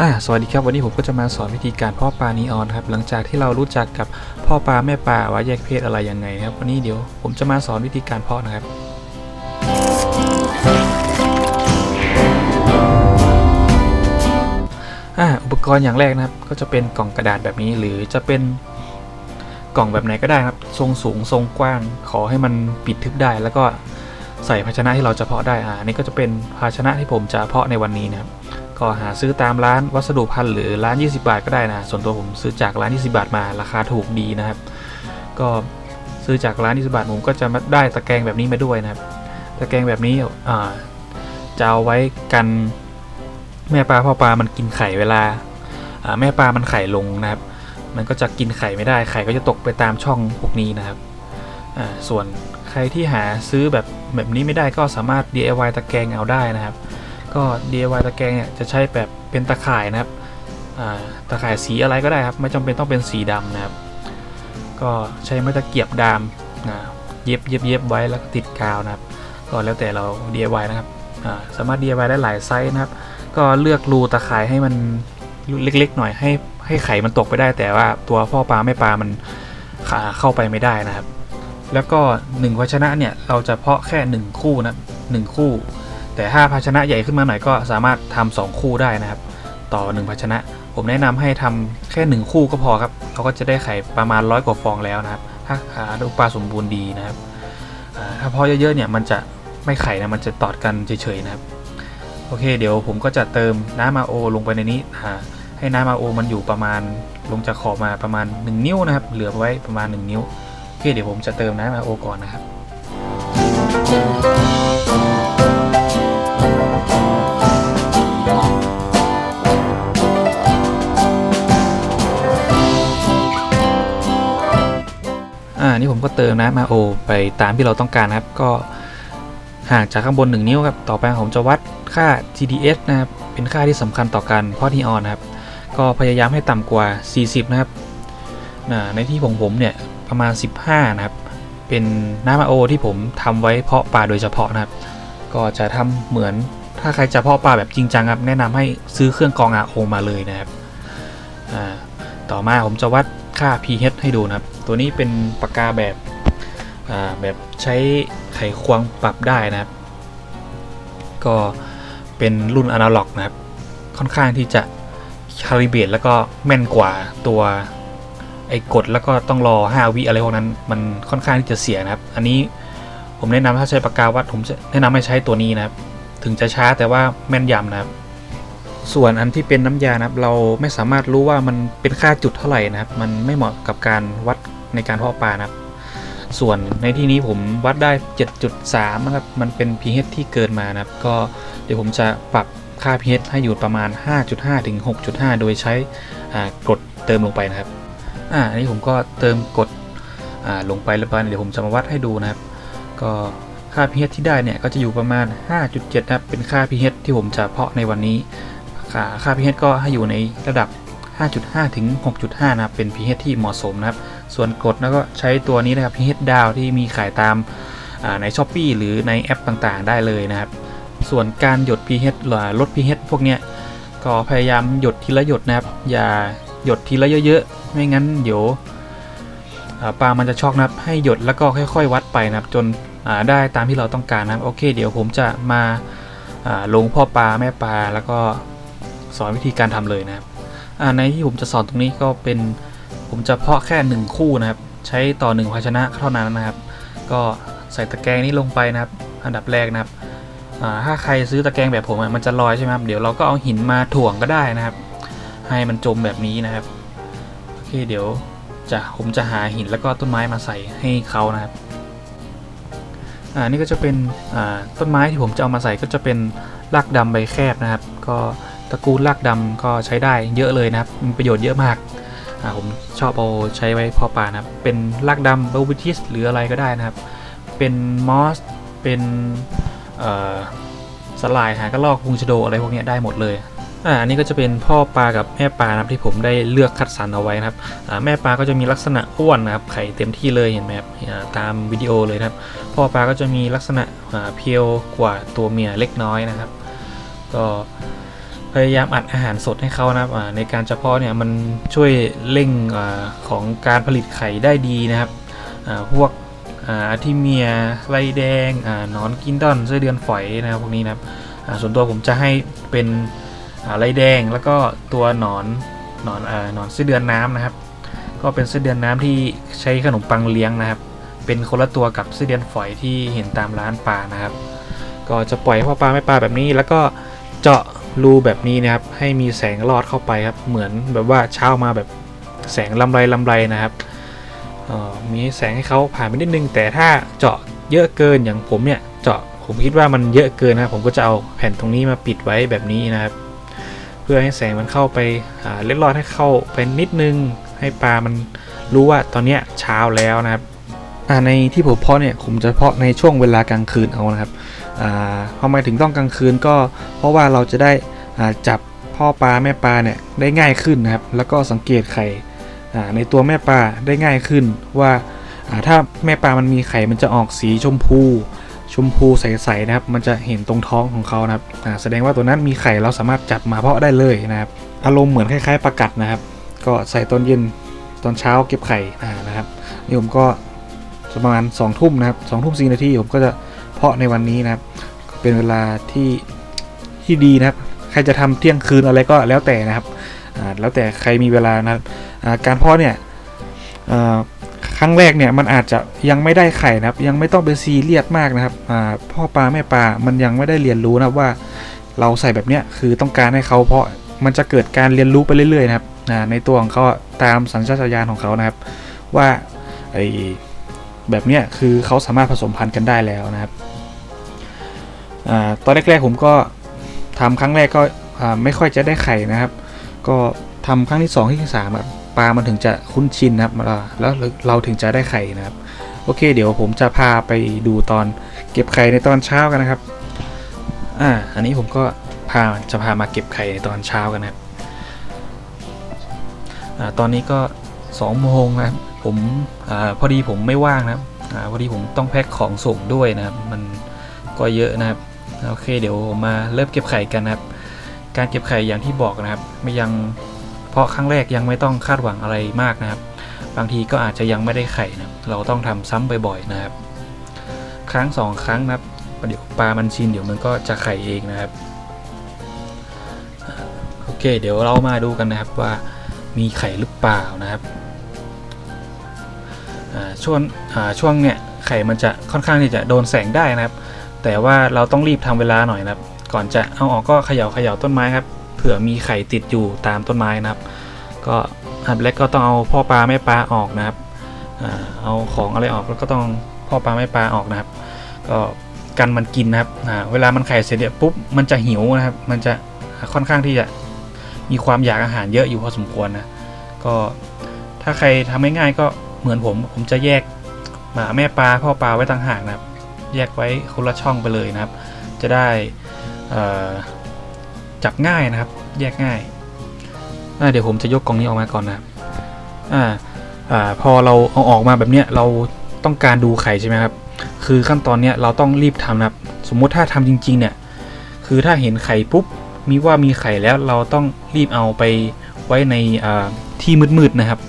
อ่าสวัสดีครับวันนี้ผมก็จะมาสอนวิธีการเพาะปลานีออนครับหลังจากที่เรารู้จักกับพ่อปลาแม่ปลาว่าแยกเพศอะไรยังไงนะครับวันนี้เดี๋ยวผมจะมาสอนวิธีการเพาะนะครับ อุปกรณ์อย่างแรกนะครับ ก็จะเป็นกล่องกระดาษแบบนี้ หรือจะเป็นกล่องแบบไหนก็ได้ครับ ทรงสูงทรงกว้าง ขอให้มันปิดทึบได้ แล้วก็ใส่ภาชนะที่เราจะเพาะได้อ่าอันนี่ก็จะเป็นภาชนะที่ผมจะเพาะในวันนี้นะครับ ก็หาซื้อตามร้านวัสดุพันธุ์หรือร้าน 20 บาทก็ได้นะส่วนตัวผมซื้อจากร้าน 20 บาทมาราคาถูกดีนะครับ ก็ซื้อจากร้าน 20 บาทผมก็จะได้ตะแกรงแบบนี้มาด้วยนะครับ ตะแกรงแบบนี้จะเอาไว้กันแม่ปลาพ่อปลามันกินไข่เวลาแม่ปลามันไข่ลงนะครับ มันก็จะกินไข่ไม่ได้ไข่ก็จะตกไปตามช่องพวกนี้นะครับส่วนใครที่หาซื้อแบบแบบนี้ไม่ได้ก็สามารถ DIY ตะแกรงเอาได้นะครับ ก็ DIY ตะแกรงเนี่ยจะใช้แบบเป็นตะข่ายนะครับตะข่ายสีอะไรก็ได้ครับไม่จำเป็นต้องเป็นสีดำนะครับ ก็ใช้ไม้ตะเกียบดามนะเย็บเย็บเย็บไว้แล้วก็ติดกาวนะครับ ก็แล้วแต่เรา DIY นะครับสามารถ DIY ได้หลายไซส์นะครับ ก็เลือกรูตะข่ายให้มันเล็กๆหน่อยให้ให้ไข่มันตกไปได้ แต่ว่าตัวพ่อปลาแม่ปลามันขาเข้าไปไม่ได้นะครับ แล้วก็1ภาชนะเนี่ยเราจะเพาะแค่ 1 คู่นะหนึ่งคู่ แต่ถ้าภาชนะใหญ่ขึ้นมาหน่อยก็สามารถทำสองคู่ได้นะครับ ต่อ 1 ภาชนะ ผมแนะนำให้ทำแค่ 1 คู่ก็พอครับเราก็จะได้ไข่ประมาณร้อยกว่าฟองแล้วนะครับ ถ้าหาลูกปลาสมบูรณ์ดีนะครับถ้าพาะเยอะๆเนี่ยมันจะไม่ไข่นะมันจะตอดกันเฉยๆนะครับโอเค เดี๋ยวผมก็จะเติมน้ำมาโอลงไปในนี้ให้น้ำมาโอมันอยู่ประมาณลงจากขอบมาประมาณ 1 นิ้วนะครับ เหลือไว้ประมาณ 1 นิ้วโอเคเดี๋ยวผมจะเติมน้ำมาโอก่อนนะครับ นี่ผมก็เติมน้ำมาโอไปตามที่เราต้องการนะครับก็ห่างจากข้างบน 1 นิ้วครับต่อไปผมจะวัดค่า TDS นะครับเป็นค่าที่สำคัญต่อการเพาะนีออนนะครับก็พยายามให้ต่ำกว่า 40 นะครับในที่ของผมเนี่ยประมาณ 15 นะครับ เป็นน้ำมาโอที่ผมทำไว้เพาะปลาโดยเฉพาะนะครับ ก็จะทำเหมือนถ้าใครจะเพาะปลาแบบจริงจังครับแนะนำให้ซื้อเครื่องกรองอาโอมาเลยนะครับต่อมาผมจะวัด ค่า pH ให้ดูนะครับ ตัวนี้เป็นปากกาแบบแบบใช้ไขควงปรับได้นะครับ ก็เป็นรุ่นอนาล็อกนะครับ ค่อนข้างที่จะคาลิเบรตแล้วก็แม่นกว่าตัวไอ้กดแล้วก็ต้องรอ 5 วิอะไรพวกนั้น มันค่อนข้างที่จะเสียนะครับ อันนี้ผมแนะนำถ้าใช้ปากกาวัดผมแนะนำให้ใช้ตัวนี้นะครับ ถึงจะช้าแต่ว่าแม่นยำนะครับ ส่วนอันที่เป็นน้ำยานะครับ เราไม่สามารถรู้ว่ามันเป็นค่าจุดเท่าไหร่นะครับ มันไม่เหมาะกับการวัดในการเพาะปลานะครับ ส่วนในที่นี้ผมวัดได้ 7.3 นะครับ มันเป็น pH ที่เกินมานะครับ ก็เดี๋ยวผมจะปรับค่า pH ให้อยู่ประมาณ 5.5 ถึง 6.5 โดยใช้กรดเติมลงไปนะครับ อ่า อันนี้ผมก็เติมกรดอ่าลงไปเรียบร้อยเดี๋ยวผมจะมาวัดให้ดูนะครับ ก็ค่า pH ที่ได้เนี่ยก็จะอยู่ประมาณ 5.7 นะครับ เป็นค่า pH ที่ผมจะเพาะในวันนี้าค่า pH ก็ให้อยู่ในระดับ 5.5 ถึง 6.5 นะครับ เป็น pH ที่เหมาะสมนะครับ ส่วนกรดแล้วก็ใช้ตัวนี้นะครับ pH ดาวที่มีขายตามใน s h อ p e e หรือในแอปต่างๆ ได้เลยนะครับ ส่วนการหยด pH หรือลด pH พวกเนี้ยก็พยายามหยดทีละหยดนะครับ อย่าหยดทีละเยอะๆ ไม่งั้นเดี๋ยวปลามันจะช็อกนะครับ ให้หยดแล้วก็ค่อยๆ วัดไปนะครับ จนได้ตามที่เราต้องการนะครับ โอเค เดี๋ยวผมจะมาลงพ่อปลาแม่ปลาแล้วก็ สอนวิธีการทำเลยนะครับในที่ผมจะสอนตรงนี้ก็เป็นผมจะเพาะแค่หนึ่งคู่นะครับ ใช้ต่อหนึ่งภาชนะเท่านั้นนะครับ ก็ใส่ตะแกรงนี้ลงไปนะครับ อันดับแรกนะครับถ้าใครซื้อตะแกรงแบบผมมันจะลอยใช่ไหมครับเดี๋ยวเราก็เอาหินมาถ่วงก็ได้นะครับ ให้มันจมแบบนี้นะครับโอเคเดี๋ยวจะผมจะหาหินแล้วก็ต้นไม้มาใส่ให้เขานะครับอ่านี่ก็จะเป็นต้นไม้ที่ผมจะเอามาใส่ก็จะเป็นรากดำใบแคบนะครับ ก็ ตระกูลรากดำก็ใช้ได้เยอะเลยนะครับมีประโยชน์เยอะมากอ่าผมชอบเอาใช้ไว้พาะป่านะครับเป็นรากดำเบลวิทิสหรืออะไรก็ได้นะครับ เป็นมอสเป็นสลายหากระรอกพุงชะโดอะไรพวกนี้ได้หมดเลยอ่าอันนี้ก็จะเป็นพ่อปลากับแม่ปลานะครับที่ผมได้เลือกคัดสรรเอาไว้นะครับแม่ปลาก็จะมีลักษณะอ้วนนะครับไข่เต็มที่เลยเห็นไหมครับตามวิดีโอเลยนะครับ พ่อปลาก็จะมีลักษณะเพียวกว่าตัวเมียเล็กน้อยนะครับ ก็ พยายามอัดอาหารสดให้เขานะครับในการเฉพาะเนี่ยมันช่วยเร่งอของการผลิตไข่ได้ดีนะครับพวกอาทิเมียไรแดงอนอนกินดอนไส้เดือนฝอยนะครับพวกนี้นะครับส่วนตัวผมจะให้เป็นไรแดงแล้วก็ตัวหนอนหนอนอหนอนไส้เดือนน้ำนะครับ ก็เป็นไส้เดือนน้ำที่ใช้ขนมปังเลี้ยงนะครับ เป็นคนละตัวกับไส้เดือนฝอยที่เห็นตามร้านปลานะครับ ก็จะปล่อยพ่อปลาแม่ปลาแบบนี้แล้วก็เจาะ รูแบบนี้นะครับให้มีแสงลอดเข้าไปครับเหมือนแบบว่าเช้ามาแบบแสงลำไรลำไรนะครับออมีแสงให้เขาผ่านไปนิดนึง แต่ถ้าเจาะเยอะเกินอย่างผมเนี่ยเจาะผมคิดว่ามันเยอะเกินนะครับผมก็จะเอาแผ่นตรงนี้มาปิดไว้แบบนี้นะครับ เพื่อให้แสงมันเข้าไปาเล็ดลอดให้เข้าไปนิดนึง ให้ปลามันรู้ว่าตอนเนี้ยเช้าแล้วนะครับในที่ผมเพาะเนี่ยผมจะเพาะในช่วงเวลากลางคืนเอานะครับ ทำไมถึงต้องกลางคืนก็เพราะว่าเราจะได้จับพ่อปลาแม่ปลาเนี่ยได้ง่ายขึ้นนะครับ แล้วก็สังเกตไข่ในตัวแม่ปลาได้ง่ายขึ้นว่าถ้าแม่ปลามันมีไข่มันจะออกสีชมพู ชมพูใสๆนะครับ มันจะเห็นตรงท้องของเขานะครับแสดงว่าตัวนั้นมีไข่เราสามารถจับมาเพาะได้เลยนะครับ อารมณ์เหมือนคล้ายๆประกัดนะครับ ก็ใส่ตอนเย็นตอนเช้าเก็บไข่นะครับนี่ผมก็ประมาณ2องทุ่มนะครับสองทุ่มสี่นาทีผมก็จะ เพาะในวันนี้นะครับ เป็นเวลาที่ที่ดีนะครับ ใครจะทำเที่ยงคืนอะไรก็แล้วแต่นะครับแล้วแต่ใครมีเวลานะครับการเพาะเนี่ยครั้งแรกเนี่ยมันอาจจะยังไม่ได้ไข่นะครับ ยังไม่ต้องเป็นซีเรียสมากนะครับพ่อปลาแม่ปลามันยังไม่ได้เรียนรู้นะว่า เราใส่แบบเนี้ยคือต้องการให้เขาเพาะมันจะเกิดการเรียนรู้ไปเรื่อยๆนะครับในตัวของเขาตามสัญชาตญาณของเขานะครับ ว่าไอ แบบเนี้ยคือเขาสามารถผสมพันธุ์กันได้แล้วนะครับอตอนแรกๆผมก็ทำครั้งแรกก็ไม่ค่อยจะได้ไข่นะครับ ก็ทำครั้งที่ 2 ที่3แบบปลามันถึงจะคุ้นชินนะครับแล้วเราถึงจะได้ไข่นะครับ โอเค เดี๋ยวผมจะพาไปดูตอนเก็บไข่ในตอนเช้ากันนะครับอ่าอันนี้ผมก็พาจะพามาเก็บไข่ในตอนเช้ากันนะครับอ่าตอนนี้ก็2โมงนะครับ ผมอพอดีผมไม่ว่างนะครับอพอดีผมต้องแพ็คของส่งด้วยนะครับ มันก็เยอะนะครับโอเคเดี๋ยวมาเริ่มเก็บไข่กันนะครับ การเก็บไข่อย่างที่บอกนะครับ ไม่ยังเพราะครั้งแรกยังไม่ต้องคาดหวังอะไรมากนะครับ บางทีก็อาจจะยังไม่ได้ไข่นะรเราต้องทำซ้ำบ่อยๆนะครับ ครั้งสองครั้งนะครับเดี๋ยวปลามันชินเดี๋ยวมันก็จะไข่เองนะครับโอเค เดี๋ยวเรามาดูกันนะครับว่ามีไข่หรือเปล่านะครับ ช่วงช่วงเนี้ยไข่มันจะค่อนข้างที่จะโดนแสงได้นะครับ แต่ว่าเราต้องรีบทำเวลาหน่อยนะครับ ก่อนจะเอาออกก็เขย่าเขย่าต้นไม้ครับเผื่อมีไข่ติดอยู่ตามต้นไม้นะครับ ก็อันแรกก็ต้องเอาพ่อปลาแม่ปลาออกนะครับอเอาของอะไรออกแล้วก็ต้องพ่อปลาแม่ปลาออกนะครับ ก็กันมันกินนะครับเวลามันไข่เสร็จเนี่ยปุ๊บมันจะหิวนะครับ มันจะค่อนข้างที่จะมีความอยากอาหารเยอะอยู่พอสมควรนะก็ถ้าใครทำง่ายๆก็ เหมือนผม ผมจะแยกหมาแม่ปลาพ่อปลาไว้ต่างหากนะครับ แยกไว้คนละช่องไปเลยนะครับ จะได้จับง่ายนะครับ แยกง่ายาเดี๋ยวผมจะยกกล่องนี้ออกมาก่อนนะครับอ่าอ่าพอเราเอาออกมาแบบเนี้ยเราต้องการดูไข่ใช่ไหมครับ คือขั้นตอนเนี้ยเราต้องรีบทำนะครับ สมมุติถ้าทำจริง ๆ เนี่ย คือถ้าเห็นไข่ปุ๊บ มีว่ามีไข่แล้วเราต้องรีบเอาไปไว้ในที่มืดๆนะครับ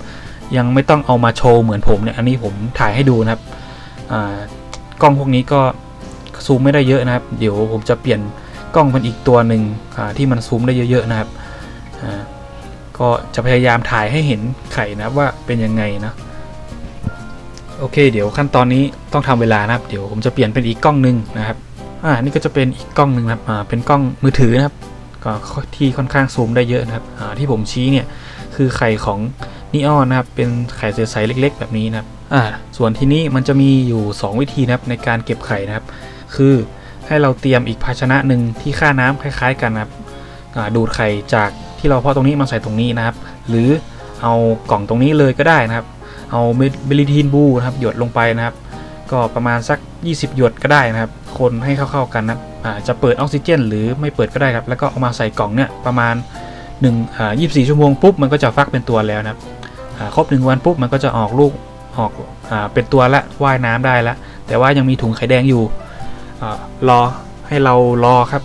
ยังไม่ต้องเอามาโชว์เหมือนผมเนี่ยอันนี้ผมถ่ายให้ดูนะครับกล้องพวกนี้ก็ซูมไม่ได้เยอะนะครับ เดี๋ยวผมจะเปลี่ยนกล้องเป็นอีกตัวหนึ่งที่มันซูมได้เยอะๆนะครับก็จะพยายามถ่ายให้เห็นไข่นะว่าเป็นยังไงนะโอเค เดี๋ยวขั้นตอนนี้ต้องทำเวลานะครับ เดี๋ยวผมจะเปลี่ยนเป็นอีกกล้องหนึ่งนะครับอ่านี่ก็จะเป็นอีกกล้องหนึ่งนะครับอ่าเป็นกล้องมือถือนะครับก็ที่ค่อนข้างซูมได้เยอะนะครับอ่าที่ผมชี้เนี่ยคือไข่ของ นีออนนะครับ เป็นไข่ใสๆเล็ก ๆ แบบนี้นะครับอ่าส่วนที่นี้มันจะมีอยู่ 2 วิธีนะครับในการเก็บไข่นะครับ คือให้เราเตรียมอีกภาชนะหนึ่งที่ค่าน้ำคล้าย ๆ กันนะครับอ่าดูดไข่จากที่เราเพาะตรงนี้มาใส่ตรงนี้นะครับ หรือเอากล่องตรงนี้เลยก็ได้นะครับ เอาเบลิทีนบูนะครับหยดลงไปนะครับ ก็ประมาณสัก 20 หยดก็ได้นะครับ คนให้เข้าๆกันนะครับอ่าจะเปิดออกซิเจน หรือไม่เปิดก็ได้ครับ แล้วก็เอามาใส่กล่องเนี่ยประมาณ1อ่า24 ชั่วโมงปุ๊บมันก็จะฟักเป็นตัวแล้วนะครับอ่า ครบ1วันปุ๊บมันก็จะออกลูกออกอเป็นตัวละว่ายน้ำได้แล้วแต่ว่ายังมีถุงไข่แดงอยู่อรอให้เรารอครับ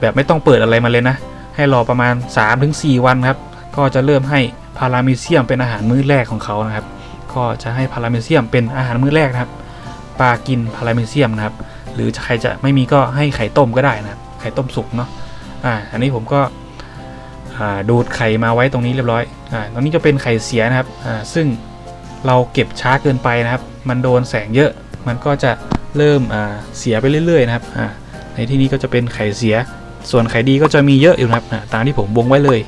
แบบไม่ต้องเปิดอะไรมาเลยนะ ให้รอประมาณ 3-4 วันครับ ก็จะเริ่มให้พารามิเซียมเป็นอาหารมื้อแรกของเขานะครับ ก็จะให้พารามิเซียมเป็นอาหารมื้อแรกนะครับปลากินพารามิเซียมนะครับ หรือใครจะไม่มีก็ให้ไข่ต้มก็ได้นะไข่ต้มสุกเนาะอ่าอันนี้ผมก็ ดูดไข่มาไว้ตรงนี้เรียบร้อยอ่าตรงนี้จะเป็นไข่เสียนะครับอ่าซึ่งเราเก็บช้าเกินไปนะครับ มันโดนแสงเยอะ มันก็จะเริ่มอ่าเสียไปเรื่อยๆนะครับอ่าในที่นี้ก็จะเป็นไข่เสีย ส่วนไข่ดีก็จะมีเยอะอยู่นะครับอ่าตามที่ผมวงไว้เลย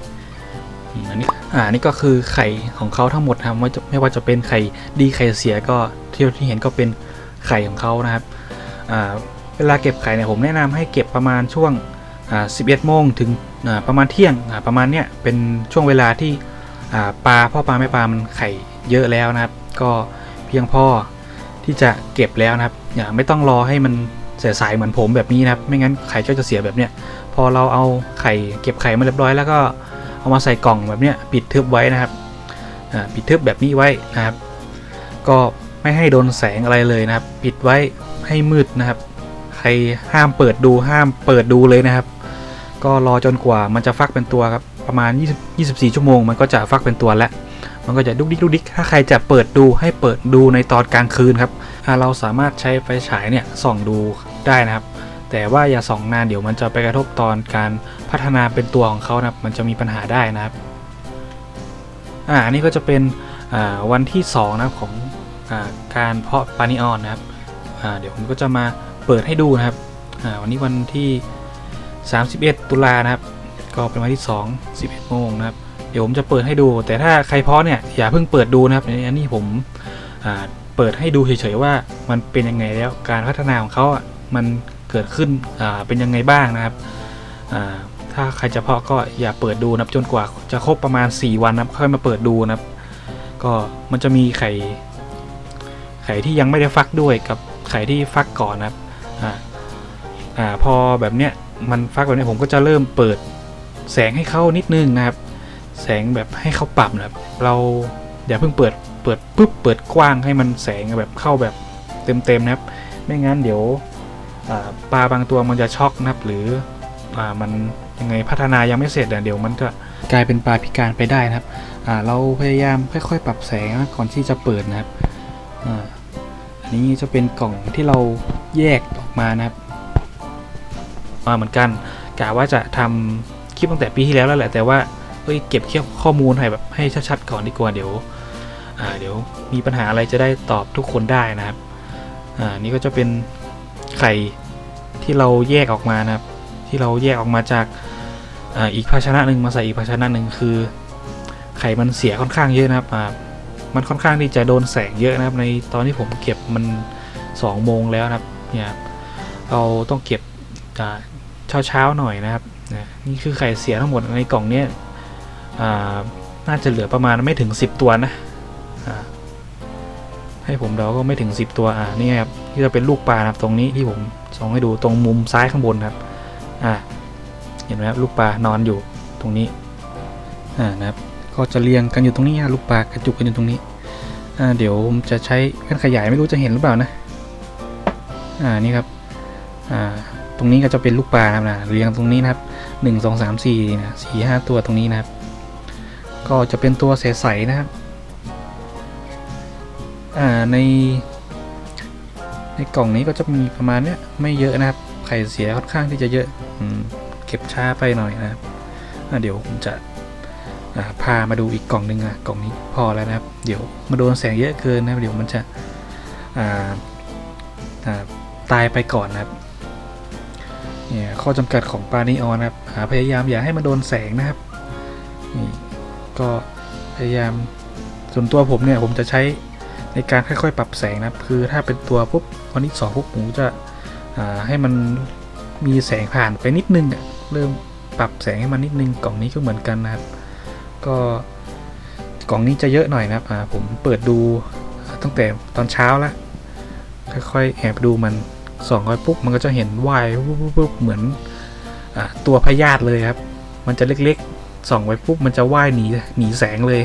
อันนี้อ่านี่ก็คือไข่ของเขาทั้งหมดนะครับไม่ว่าจะไม่ว่าจะเป็นไข่ดีไข่เสียก็ที่ที่เห็นก็เป็นไข่ของเขานะครับอ่าเวลาเก็บไข่เนี่ยผมแนะนำให้เก็บประมาณช่วงอ่า11โมงถึง ประมาณเที่ยงประมาณเนี้ยเป็นช่วงเวลาที่ปลาพ่อปลาแม่ปลามันไข่เยอะแล้วนะครับ ก็เพียงพอที่จะเก็บแล้วนะครับ อย่าไม่ต้องรอให้มันเสียสายเหมือนผมแบบนี้นะครับ ไม่งั้นไข่ก็จะเสียแบบเนี้ยพอเราเอาไข่เก็บไข่มาเรียบร้อยแล้วก็เอามาใส่กล่องแบบเนี้ยปิดทึบไว้นะครับปิดทึบแบบนี้ไว้นะครับ ก็ไม่ให้โดนแสงอะไรเลยนะครับ ปิดไว้ให้มืดนะครับ ใครห้ามเปิดดูห้ามเปิดดูเลยนะครับ ก็รอจนกว่ามันจะฟักเป็นตัวครับประมาณ20 24 ชั่วโมง มันก็จะฟักเป็นตัวแล้ว มันก็จะดุกดิกดุกดิกถ้าใครจะเปิดดูให้เปิดดูในตอนกลางคืนครับอ่าเราสามารถใช้ไฟฉายเนี่ยส่องดูได้นะครับ แต่ว่าอย่าส่องนานเดี๋ยวมันจะไปกระทบตอนการพัฒนาเป็นตัวของเขานะครับ มันจะมีปัญหาได้นะครับอ่านนี้ก็จะเป็นวันที่2นะครับของอการเพาะปานิออนนะครับเดี๋ยวผมก็จะมาเปิดให้ดูนะครับวันนี้วันที่ 31 ตุลานะครับ ก็เป็นวันที่ 2 11โมงนะครับ เดี๋ยวผมจะเปิดให้ดู แต่ถ้าใครเพาะเนี่ย อย่าเพิ่งเปิดดูนะครับอันนี้ผมเปิดให้ดูเฉยๆว่ามันเป็นยังไงแล้วการพัฒนาของเขาอะมันเกิดขึ้นเป็นยังไงบ้างนะครับถ้าใครจะเพาะก็อย่าเปิดดูนะครับจนกว่าจะครบประมาณ 4 วันนะค่อยมาเปิดดูนะครับ ก็มันจะมีไข่ไข่ที่ยังไม่ได้ฟักด้วยกับไข่ที่ฟักก่อนนะครับ อ่าพอแบบเนี้ยมันฟักแบบนี้ผมก็จะเริ่มเปิดแสงให้เขานิดนึงนะครับ แสงแบบให้เขาปรับนะครับ เราอย่าเพิ่งเปิดเปิดปุ๊บเปิดกว้างให้มันแสงแบบเข้าแบบเต็มๆนะครับ ไม่งั้นเดี๋ยวปลาบางตัวมันจะช็อกนะครับ หรืออมันยังไงพัฒนายังไม่เสร็จเดี๋ยวมันก็กลายเป็นปลาพิการไปได้นะครับเราพยายามค่อยๆ ปรับแสงนะก่อนที่จะเปิดนะครับออันนี้จะเป็นกล่องที่เราแยกออกมานะครับ มาเหมือนกันกะว่าจะทำคลิปตั้งแต่ปีที่แล้วแล้วแหละแต่ว่าเอ้ยเก็บแค่ข้อมูลให้แบบให้ชัดๆก่อนดีกว่าเดี๋ยวอ่าเดี๋ยวมีปัญหาอะไรจะได้ตอบทุกคนได้นะครับอ่านี่ก็จะเป็นไข่ที่เราแยกออกมานะครับ ที่เราแยกออกมาจากอ่าอีกภาชนะหนึ่งมาใส่อีกภาชนะหนึ่งคือ ไข่มันเสียค่อนข้างเยอะนะครับอ่ามันค่อนข้างที่จะโดนแสงเยอะนะครับ ในตอนที่ผมเก็บมัน2โมงแล้วนะครับเนี่ยเราต้องเก็บ เช้าเช้าๆหน่อยนะครับนะนี่คือไข่เสียทั้งหมดในกล่องเนี้ยน่าจะเหลือประมาณไม่ถึง 10 ตัวนะให้ผมเดาก็ไม่ถึง 10 ตัวอ่านี่ครับที่จะเป็นลูกปลานะครับตรงนี้ที่ผมส่องให้ดูตรงมุมซ้ายข้างบนครับอ่าเห็นไหมครับลูกปลานอนอยู่ตรงนี้อ่านะครับก็จะเรียงกันอยู่ตรงนี้ลูกปลากระจุกกันอยู่ตรงนี้อ่าเดี๋ยวผมจะใช้แว่นขยายไม่รู้จะเห็นหรือเปล่านะอ่านี่ครับอ่า ตรงนี้ก็จะเป็นลูกปลานะครับนะเรียงตรงนี้นะครับหนึ่งสองสามสี่นะสี่ห้าตัวตรงนี้นะครับ ก็จะเป็นตัวใสๆนะครับอ่าใน ในกล่องนี้ก็จะมีประมาณเนี้ยไม่เยอะนะครับไข่เสียค่อนข้างที่จะเยอะอมเก็บช้าไปหน่อยนะครับเดี๋ยวผมจะพามาดูอีกกล่องหนึ่งนะกล่องนี้พอแล้วนะครับ เดี๋ยวมาโดนแสงเยอะเกินนะครับเดี๋ยวมันจะาาตายไปก่อนนะครับ เนี่ยข้อจำกัดของปานิออนนะครับหาพยายามอย่าให้มันโดนแสงนะครับนี่ก็พยายามส่วนตัวผมเนี่ยผมจะใช้ในการค่อยๆ ปรับแสงนะครับ คือถ้าเป็นตัวปุ๊บวันที่สองปุ๊บผมจะให้มันมีแสงผ่านไปนิดนึงอะเริ่มปรับแสงให้มันนิดนึงกล่องนี้ก็เหมือนกันนะครับ ก็กล่องนี้จะเยอะหน่อยนะครับผมเปิดดูตั้งแต่ตอนเช้าแล้วค่อยๆแอบดูมัน ส่องไปปุ๊บมันก็จะเห็นว่ายปุ๊บปุ๊บปุ๊บเหมือนอตัวพยาธิเลยครับ มันจะเล็กๆส่องไปปุ๊บมันจะว่ายหนีหนีแสงเลย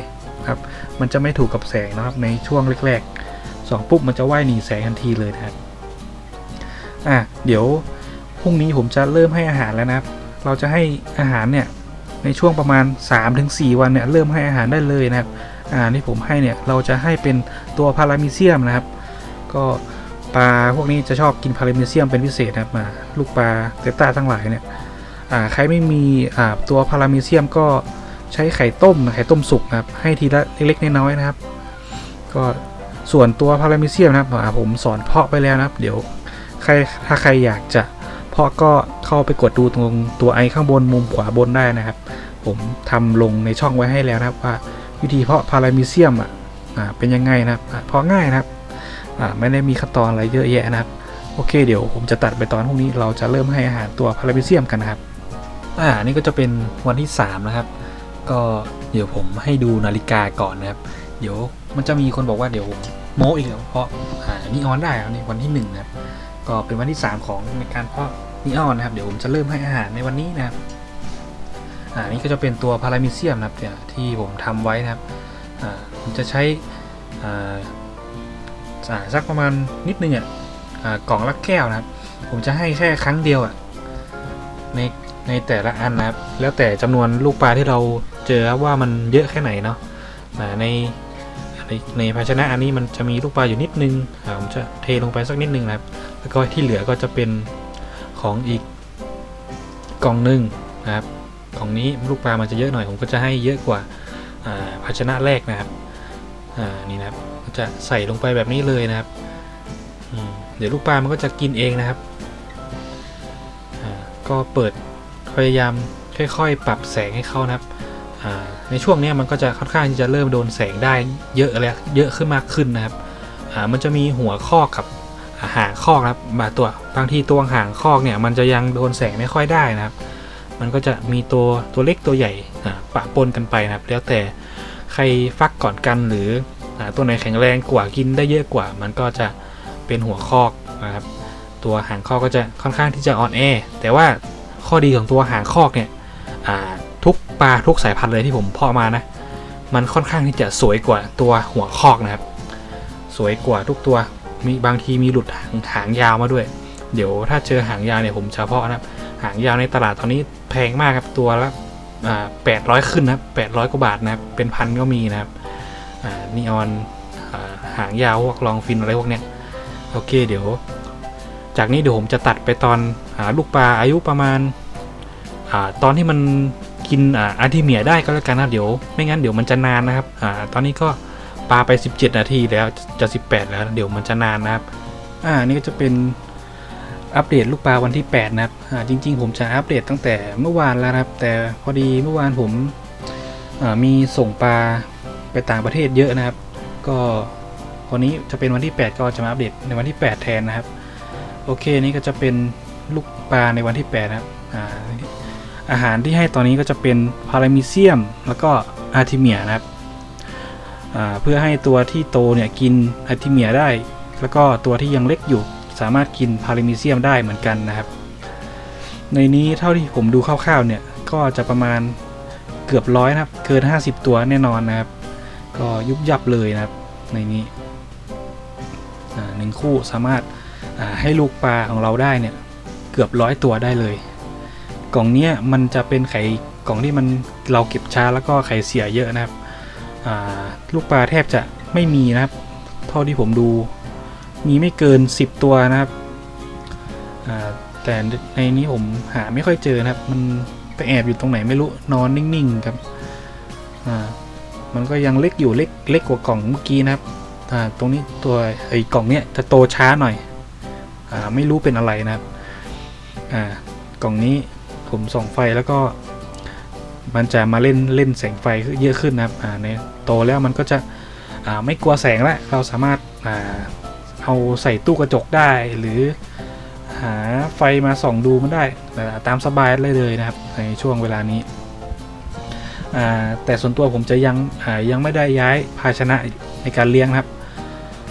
ครับ มันจะไม่ถูกกับแสงนะครับในช่วงแรกๆส่องปุ๊บมันจะว่ายหนีแสงทันทีเลยนะครับอะเดี๋ยวพรุ่งนี้ผมจะเริ่มให้อาหารแล้วนะครับ เราจะให้อาหารเนี่ยในช่วงประมาณ 3-4 วันเนี่ยเริ่มให้อาหารได้เลยนะครับอาหารที่ผมให้เนี่ยเราจะให้เป็นตัวพารามิเซียมนะครับ ก็ ปลาพวกนี้จะชอบกินพารามิเซียมเป็นพิเศษนะครับลูกปลาเตต้าทั้งหลายเนี่ยใครไม่มีตัวพารามิเซียมก็ใช้ไข่ต้มไข่ต้มสุกนะครับให้ทีละเล็กๆน้อยๆนะครับ ก็ส่วนตัวพารามิเซียมนะครับผมสอนเพาะไปแล้วนะครับ เดี๋ยวใครถ้าใครอยากจะเพาะก็เข้าไปกดดูตรงตัวไอข้างบนมุมขวาบนได้นะครับ ผมทำลงในช่องไว้ให้แล้วนะครับว่าวิธีเพาะพารามิเซียมอะเป็นยังไงนะครับเพาะง่ายนะครับ ไม่ได้มีขั้นตอนอะไรเยอะแยะนะครับ โอเคเดี๋ยวผมจะตัดไปตอนพรุ่งนี้เราจะเริ่มให้อาหารตัวพารามิเซียมกันนะครับอ่านี่ก็จะเป็นวันที่ 3 นะครับ ก็เดี๋ยวผมให้ดูนาฬิกาก่อนนะครับ เดี๋ยวมันจะมีคนบอกว่าเดี๋ยวโมอีกแล้วเพราะอ่านี่ออนได้ครับนี่วันที่1นะครับก็เป็นวันที่ 3 ของในการเพาะนีออนนะครับ เดี๋ยวผมจะเริ่มให้อาหารในวันนี้นะครับอ่านี่ก็จะเป็นตัวพารามิเซียมนะครับที่ผมทำไว้นะครับอ่าผมจะใช้อ่า สักประมาณนิดนึงอะอ่ากล่องละแก้วนะครับ ผมจะให้แค่ครั้งเดียวอะในในแต่ละอันนะครับ แล้วแต่จำนวนลูกปลาที่เราเจอว่ามันเยอะแค่ไหนเนาะในในภาชนะอันนี้มันจะมีลูกปลาอยู่นิดนึงผมจะเทลงไปสักนิดนึงนะครับ แล้วก็ที่เหลือก็จะเป็นของอีกกล่องหนึ่งนะครับของนี้ลูกปลามันจะเยอะหน่อยผมก็จะให้เยอะกว่าภาชนะแรกนะครับนี่นะครับ จะใส่ลงไปแบบนี้เลยนะครับ เดี๋ยวลูกปลามันก็จะกินเองนะครับ ก็เปิดพยายามค่อยๆ ปรับแสงให้เข้านะครับ ในช่วงนี้มันก็จะค่อนข้างที่จะเริ่มโดนแสงได้เยอะแล้วเยอะขึ้นมากขึ้นนะครับ มันจะมีหัวข้อกกับหางข้อกนะครับบางตัวบางทีตัวหางข้อกเนี่ยมันจะยังโดนแสงไม่ค่อยได้นะครับ มันก็จะมีตัวตัวเล็กตัวใหญ่ปะปนกันไปนะครับ แล้วแต่ใครฟักก่อนกันหรือ ตัวไหนแข็งแรงกว่ากินได้เยอะกว่า มันก็จะเป็นหัวคอกนะครับตัวหางคอกก็จะค่อนข้างที่จะอ่อนแอแต่ว่าข้อดีของตัวหางคอกเนี่ยทุกปลาทุกสายพันธุ์เลยที่ผมเพาะมานะมันค่อนข้างที่จะสวยกว่าตัวหัวคอกนะครับ สวยกว่าทุกตัวมีบางทีมีหลุดหางหางยาวมาด้วย เดี๋ยวถ้าเจอหางยาวเนี่ยผมจะเพาะนะครับ หางยาวในตลาดตอนนี้แพงมากครับตัวละแปดร้อยขึ้นนะแปดร้อยกว่าบาทนะครับเป็นพันก็มีนะครับ นีออนหางยาวพวกลองฟินอะไรพวกเนี้ยโอเคเดี๋ยว จากนี้เดี๋ยวผมจะตัดไปตอนอาลูกปลาอายุประมาณอาตอนที่มันกินอาอาร์ทิเมียได้ก็แล้วกันนะเดี๋ยว ไม่งั้นเดี๋ยวมันจะนานนะครับอตอนนี้ก็ปลาไป 17 นาทีแล้วจะ 18 แล้ว เดี๋ยวมันจะนานนะครับ อ่านี่ก็จะเป็นอัปเดตลูกปลาวันที่ 8 นะครับอ่าจริง ๆ ผมจะอัปเดตตั้งแต่เมื่อวานแล้วนะครับ แต่พอดีเมื่อวานผมมีส่งปลา ไปต่างประเทศเยอะนะครับ ก็วันนี้จะเป็นวันที่ 8 ก็จะมาอัปเดตในวันที่ 8 แทนนะครับ โอเคนี่ก็จะเป็นลูกปลาในวันที่ 8 นะครับอ่าอาหารที่ให้ตอนนี้ก็จะเป็นพารามิเซียม แล้วก็อาร์ทิเมียนะครับอ่าเพื่อให้ตัวที่โตเนี่ยกินอาร์ทิเมียได้ แล้วก็ตัวที่ยังเล็กอยู่สามารถกินพารามิเซียมได้เหมือนกันนะครับ ในนี้เท่าที่ผมดูคร่าวๆเนี่ยก็จะประมาณเกือบร้อยนะครับ เกิน 50 ตัวแน่นอนนะครับ ก็ยุบยับเลยนะครับในนี้หนึ่งคู่สามารถให้ลูกปลาของเราได้เนี่ยเกือบร้อยตัวได้เลย กล่องนี้มันจะเป็นไข่กล่องที่มันเราเก็บช้าแล้วก็ไข่เสียเยอะนะครับลูกปลาแทบจะไม่มีนะครับ เท่าที่ผมดูมีไม่เกิน 10 ตัวนะครับแต่ในนี้ผมหาไม่ค่อยเจอนะครับ มันไปแอบอยู่ตรงไหนไม่รู้นอนนิ่งๆครับ มันก็ยังเล็กอยู่เล็กเล็กกว่ากล่องเมื่อกี้นะครับอ่าตรงนี้ตัวไอ้กล่องเนี้ยจะโตช้าหน่อยอ่าไม่รู้เป็นอะไรนะครับอ่ากล่องนี้ผมส่องไฟแล้วก็มันจะมาเล่นเล่นแสงไฟเยอะขึ้นนะครับอ่าในโตแล้วมันก็จะอ่าไม่กลัวแสงแล้วเราสามารถอ่าเอาใส่ตู้กระจกได้หรือหาไฟมาส่องดูมันได้ตามสบายเลยเลยนะครับในช่วงเวลานี้ แต่ส่วนตัวผมจะยังยังไม่ได้ย้ายภาชนะในการเลี้ยงครับ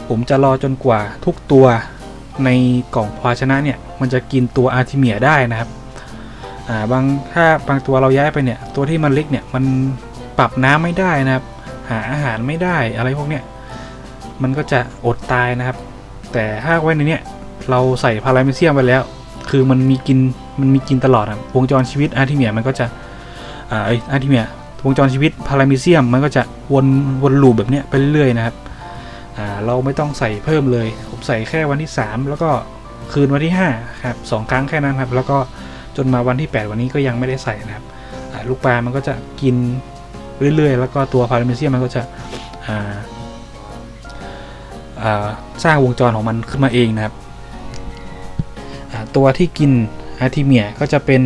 ผมจะรอจนกว่าทุกตัวในกล่องภาชนะเนี่ยมันจะกินตัวอาร์ทิเมียได้นะครับบางถ้าบางตัวเราย้ายไปเนี่ยตัวที่มันเล็กเนี่ยมันปรับน้ำไม่ได้นะครับ หาอาหารไม่ได้อะไรพวกเนี้ยมันก็จะอดตายนะครับ แต่ถ้าไว้ในเนี้ยเราใส่พาราเมเซียมไปแล้ว คือมันมีกินมันมีกินตลอดอะวงจรชีวิตอาร์ทิเมียมันก็จะอาไอ้อาร์ติเมีย วงจรชีวิตพารามิเซียมมันก็จะวนวนลูปแบบนี้ไปเรื่อยๆนะครับเราไม่ต้องใส่เพิ่มเลย ผมใส่แค่วันที่ 3 แล้วก็คืนวันที่5ครับสองครั้งแค่นั้นครับ แล้วก็จนมาวันที่ 8 วันนี้ก็ยังไม่ได้ใส่นะครับลูกปลามันก็จะกินเรื่อยๆ แล้วก็ตัวพารามิเซียมมันก็จะสร้างวงจรของมันขึ้นมาเองนะครับตัวที่กินอาร์ติเมียก็จะเป็น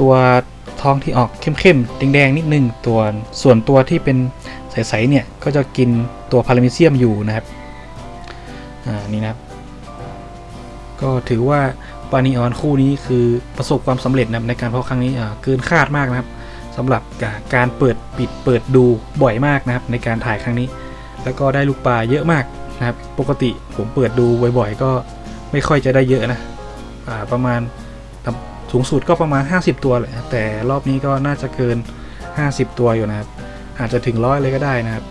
ตัว ท้องที่ออกเข้มๆแดงๆนิดนึงตัวส่วนตัวที่เป็นใสๆเนี่ยก็จะกินตัวพารามิเซียมอยู่นะครับอ่านี่นะครับก็ถือว่าปานิออนคู่นี้คือประสบความสำเร็จนะในการเพาะครั้งนี้เกินคาดมากนะครับสำหรับการเปิดปิดเปิดดูบ่อยมากนะครับในการถ่ายครั้งนี้ แล้วก็ได้ลูกปลาเยอะมากนะครับ ปกติผมเปิดดูบ่อยๆ ก็ไม่ค่อยจะได้เยอะนะประมาณ สูงสุดก็ประมาณ 50 ตัวแหละแต่รอบนี้ก็น่าจะเกิน 50 ตัวอยู่นะครับ อาจจะถึงร้อยเลยก็ได้นะครับ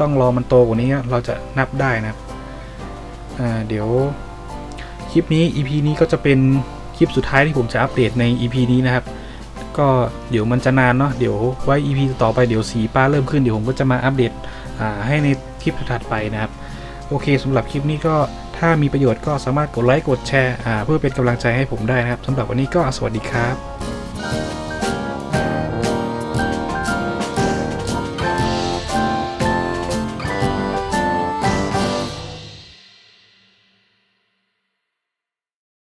ต้องรอมันโตกว่านี้เราจะนับได้นะครับเดี๋ยวคลิปนี้ EP นี้ก็จะเป็นคลิปสุดท้ายที่ผมจะอัปเดตใน EP นี้นะครับ ก็เดี๋ยวมันจะนานเนาะเดี๋ยวไว้ EP ต่อไปเดี๋ยวสีป้าเริ่มขึ้นเดี๋ยวผมก็จะมาอัปเดตให้ในคลิปถัดไปนะครับ โอเคสำหรับคลิปนี้ก็ ถ้ามีประโยชน์ก็สามารถกดไลค์กดแชร์เพื่อเป็นกำลังใจให้ผมได้นะครับสำหรับวันนี้ก็สวัสดีครับ